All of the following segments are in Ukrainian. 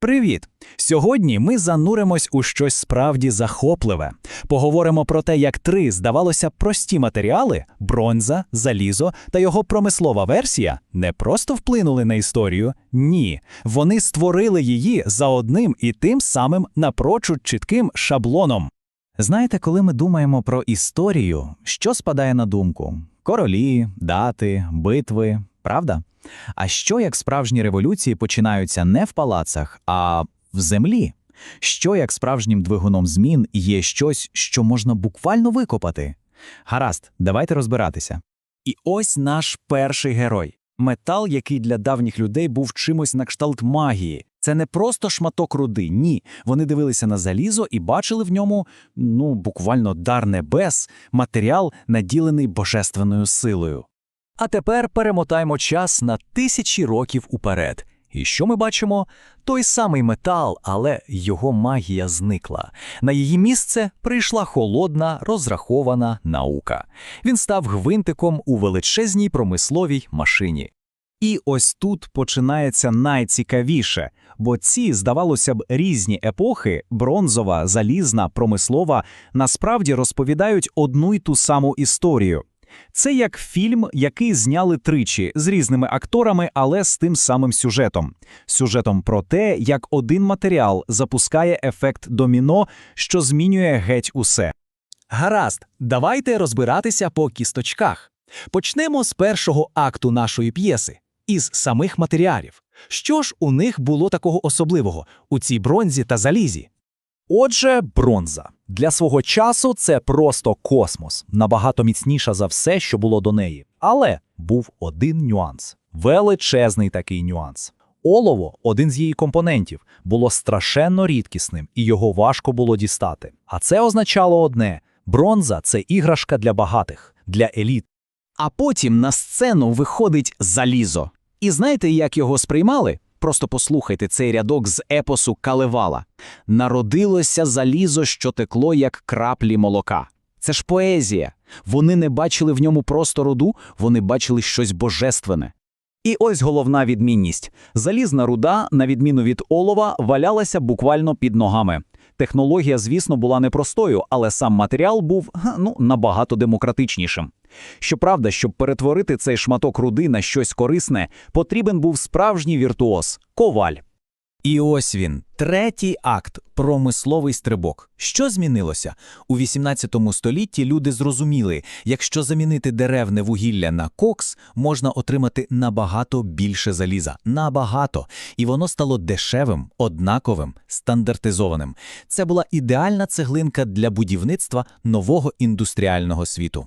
Привіт! Сьогодні ми зануримось у щось справді захопливе. Поговоримо про те, як три, здавалося, прості матеріали бронза, залізо та його промислова версія не просто вплинули на історію. Ні, вони створили її за одним і тим самим напрочуд чітким шаблоном. Знаєте, коли ми думаємо про історію, що спадає на думку? Королі, дати, битви, правда? А що як справжні революції починаються не в палацах, а в землі? Що як справжнім двигуном змін є щось, що можна буквально викопати? Гаразд, давайте розбиратися. І ось наш перший герой метал, який для давніх людей був чимось на кшталт магії. Це не просто шматок руди, ні. Вони дивилися на залізо і бачили в ньому, ну, буквально дар небес, матеріал, наділений божественною силою. А тепер перемотаємо час на тисячі років уперед. І що ми бачимо? Той самий метал, але його магія зникла. На її місце прийшла холодна, розрахована наука. Він став гвинтиком у величезній промисловій машині. І ось тут починається найцікавіше, бо ці, здавалося б, різні епохи бронзова, залізна, промислова насправді розповідають одну й ту саму історію. Це як фільм, який зняли тричі з різними акторами, але з тим самим сюжетом. Сюжетом про те, як один матеріал запускає ефект доміно, що змінює геть усе. Гаразд, давайте розбиратися по кісточках. Почнемо з першого акту нашої п'єси із самих матеріалів. Що ж у них було такого особливого у цій бронзі та залізі? Отже, бронза. Для свого часу це просто космос, набагато міцніша за все, що було до неї. Але був один нюанс величезний такий нюанс. Олово, один з її компонентів, було страшенно рідкісним і його важко було дістати. А це означало одне: бронза це іграшка для багатих, для еліт. А потім на сцену виходить залізо. І знаєте, як його сприймали? Просто послухайте цей рядок з епосу Калевала. Народилося залізо, що текло, як краплі молока. Це ж поезія. Вони не бачили в ньому просто руду, вони бачили щось божественне. І ось головна відмінність: залізна руда, на відміну від олова, валялася буквально під ногами. Технологія, звісно, була непростою, але сам матеріал був ну, набагато демократичнішим. Щоправда, щоб перетворити цей шматок руди на щось корисне, потрібен був справжній віртуоз коваль. І ось він, третій акт промисловий стрибок. Що змінилося? У 18 столітті люди зрозуміли, якщо замінити деревне вугілля на кокс, можна отримати набагато більше заліза. Набагато. І воно стало дешевим, однаковим, стандартизованим. Це була ідеальна цеглинка для будівництва нового індустріального світу.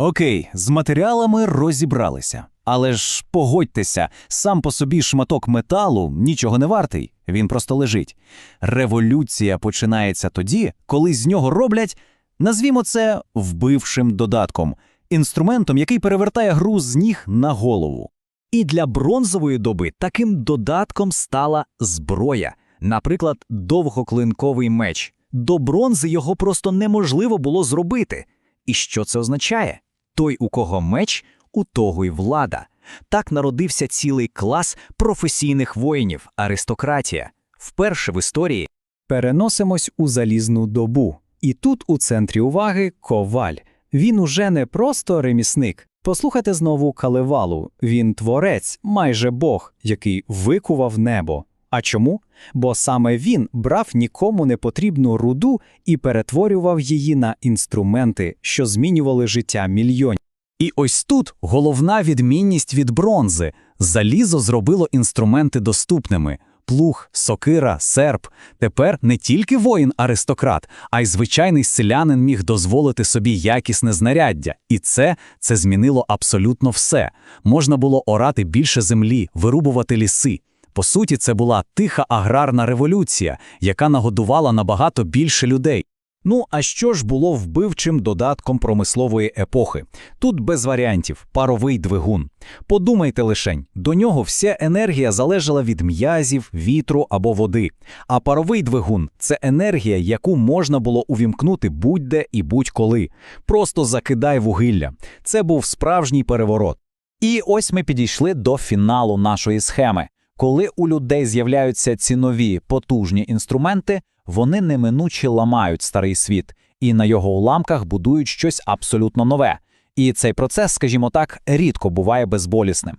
Окей, з матеріалами розібралися. Але ж погодьтеся, сам по собі шматок металу нічого не вартий, він просто лежить. Революція починається тоді, коли з нього роблять, назвімо це вбившим додатком, інструментом, який перевертає груз з ніг на голову. І для бронзової доби таким додатком стала зброя, наприклад, довгоклинковий меч. До бронзи його просто неможливо було зробити. І що це означає? Той, у кого меч, у того й влада. Так народився цілий клас професійних воїнів, аристократія. Вперше в історії переносимось у залізну добу. І тут у центрі уваги коваль. Він уже не просто ремісник. Послухайте знову Калевалу. Він творець, майже Бог, який викував небо. А чому? Бо саме він брав нікому не потрібну руду і перетворював її на інструменти, що змінювали життя мільйонів. І ось тут головна відмінність від бронзи. Залізо зробило інструменти доступними. Плуг, сокира, серп. Тепер не тільки воїн-аристократ, а й звичайний селянин міг дозволити собі якісне знаряддя. І це це змінило абсолютно все. Можна було орати більше землі, вирубувати ліси. По суті, це була тиха аграрна революція, яка нагодувала набагато більше людей. Ну а що ж було вбивчим додатком промислової епохи? Тут без варіантів паровий двигун. Подумайте лишень, до нього вся енергія залежала від м'язів, вітру або води. А паровий двигун це енергія, яку можна було увімкнути будь-де і будь-коли. Просто закидай вугілля. Це був справжній переворот. І ось ми підійшли до фіналу нашої схеми. Коли у людей з'являються ці нові потужні інструменти, вони неминуче ламають старий світ і на його уламках будують щось абсолютно нове. І цей процес, скажімо так, рідко буває безболісним.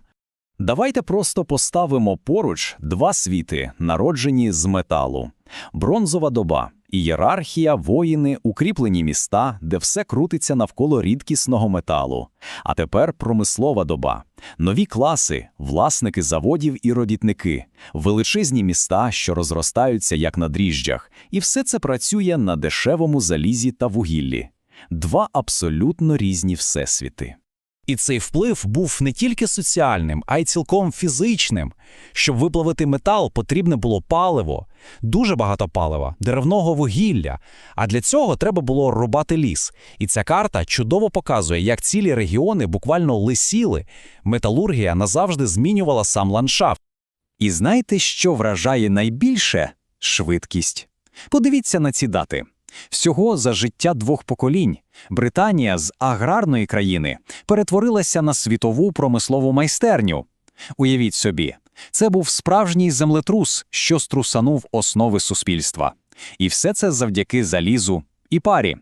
Давайте просто поставимо поруч два світи, народжені з металу. Бронзова доба, ієрархія, воїни, укріплені міста, де все крутиться навколо рідкісного металу. А тепер промислова доба. Нові класи, власники заводів і робітники, величезні міста, що розростаються як на дріжджах, і все це працює на дешевому залізі та вугіллі. Два абсолютно різні всесвіти. І цей вплив був не тільки соціальним, а й цілком фізичним. Щоб виплавити метал, потрібне було паливо, дуже багато палива, деревного вугілля. А для цього треба було рубати ліс. І ця карта чудово показує, як цілі регіони буквально лисіли. Металургія назавжди змінювала сам ландшафт. І знаєте, що вражає найбільше? Швидкість. Подивіться на ці дати. Всього за життя двох поколінь Британія з аграрної країни перетворилася на світову промислову майстерню. Уявіть собі, це був справжній землетрус, що струсанув основи суспільства. І все це завдяки залізу і парі.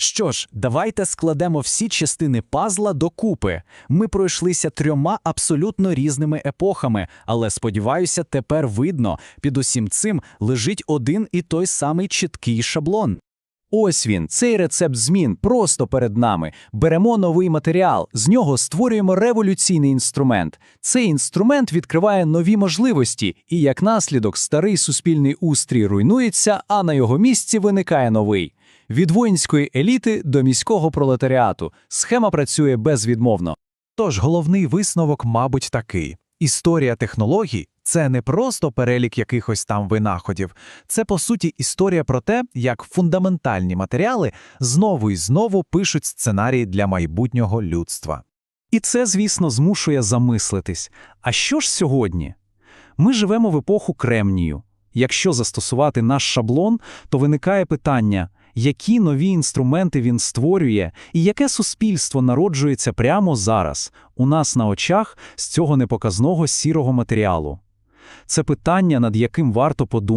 Що ж, давайте складемо всі частини пазла докупи. Ми пройшлися трьома абсолютно різними епохами, але сподіваюся, тепер видно, під усім цим лежить один і той самий чіткий шаблон. Ось він, цей рецепт змін просто перед нами. Беремо новий матеріал, з нього створюємо революційний інструмент. Цей інструмент відкриває нові можливості, і як наслідок старий суспільний устрій руйнується, а на його місці виникає новий. Від воїнської еліти до міського пролетаріату схема працює безвідмовно. Тож головний висновок, мабуть, такий: історія технологій це не просто перелік якихось там винаходів, це по суті історія про те, як фундаментальні матеріали знову і знову пишуть сценарії для майбутнього людства. І це, звісно, змушує замислитись. А що ж сьогодні? Ми живемо в епоху кремнію. Якщо застосувати наш шаблон, то виникає питання, які нові інструменти він створює і яке суспільство народжується прямо зараз, у нас на очах з цього непоказного сірого матеріалу. Це питання, над яким варто подумати.